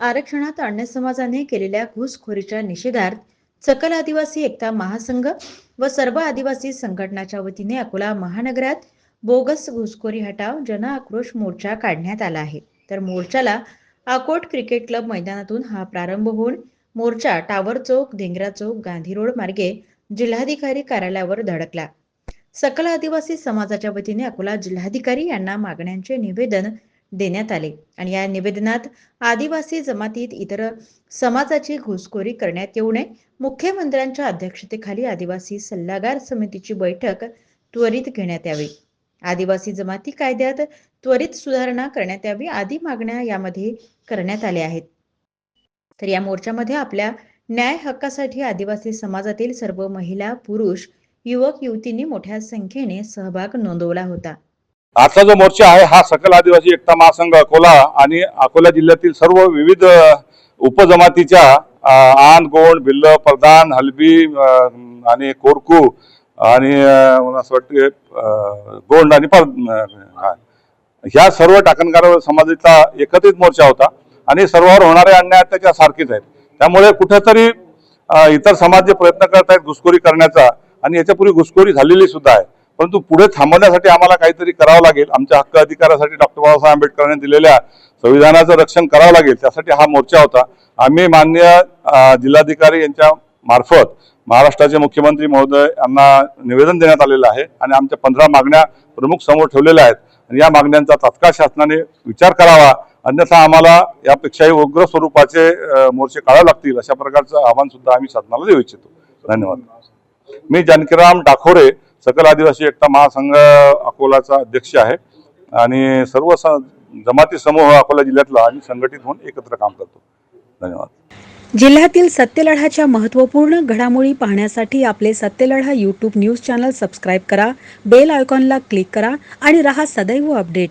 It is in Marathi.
आरक्षणात अन्य समाजाने केलेल्या घुसखोरीच्या निषेधार्थ सकल आदिवासी एकता महासंघ व सर्व आदिवासी संघटनाच्या वतीने अकोला महानगरात बोगस घुसखोरी हटाव जन आक्रोश मोर्चा काढण्यात आला आहे. तर मोर्चाला अकोट क्रिकेट क्लब मैदानातून हा प्रारंभ होऊन मोर्चा टावर चौक धिंगरा चौक गांधी रोड मार्गे जिल्हाधिकारी कार्यालयावर धडकला. सकल आदिवासी समाजाच्या वतीने अकोला जिल्हाधिकारी यांना मागण्यांचे निवेदन देण्यात आले. आणि या निवेदनात आदिवासी जमातीत इतर समाजाची घुसखोरी करण्यात येऊ नये मुख्यमंत्र्यांच्या अध्यक्षतेखाली आदिवासी सल्लागार समितीची बैठक त्वरित घेण्यात यावी. आदिवासी जमाती कायद्यात त्वरित सुधारणा करण्यात यावी आदी मागण्या यामध्ये करण्यात आल्या आहेत. तर या मोर्चामध्ये आपल्या न्याय हक्कासाठी आदिवासी समाजातील सर्व महिला पुरुष युवक युवतींनी मोठ्या संख्येने सहभाग नोंदवला होता. आजचा जो मोर्चा आहे हा सकल आदिवासी एकता महासंघ अकोला आणि अकोला जिल्ह्यातील सर्व विविध उपजमातीच्या आन गोंड भिल्ल प्रधान हलबी आणि कोरकू आणि मला असं वाटतं गोंड आणि पर ह्या सर्व टाकणकार समाजाचा एकत्रित मोर्चा होता आणि सर्वांवर होणारे अन्याय त्याच्या सारखेच आहेत. त्यामुळे कुठेतरी इतर समाज जे प्रयत्न करत आहेत घुसखोरी करण्याचा आणि याच्यापूर्वी घुसखोरी झालेली सुद्धा आहे. परंतु पुढे थांबवण्यासाठी आम्हाला काहीतरी करावं लागेल. आमच्या हक्क अधिकारासाठी डॉक्टर बाबासाहेब आंबेडकरांनी दिलेल्या संविधानाचं रक्षण करावं लागेल. त्यासाठी हा मोर्चा होता. आम्ही मान्य जिल्हाधिकारी यांच्या मार्फत महाराष्ट्राचे मुख्यमंत्री महोदय यांना निवेदन देण्यात आलेलं आहे आणि आमच्या पंधरा मागण्या प्रमुख समोर ठेवलेल्या आहेत. आणि या मागण्यांचा तात्काळ शासनाने विचार करावा. अन्यथा आम्हाला यापेक्षाही उग्र स्वरूपाचे मोर्चे काढावे लागतील. अशा प्रकारचं आव्हान सुद्धा आम्ही शासनाला देऊ इच्छितो. धन्यवाद. मी जानकीराम डाखोरे सकल आदिवासी एकता महासंघ अकोलाचा अध्यक्ष आहे. आणि सर्व स- जमाती समूह अकोला जिल्ह्यातला आणि संघटित होऊन एकत्र काम करतो. धन्यवाद. जिल्ह्यातील सत्यलढाच्या महत्त्वपूर्ण घडामोडी पाहण्यासाठी आपले Satyaladha YouTube news channel subscribe करा बेल आयकॉनला क्लिक करा आणि रहा सदैव अपडेट.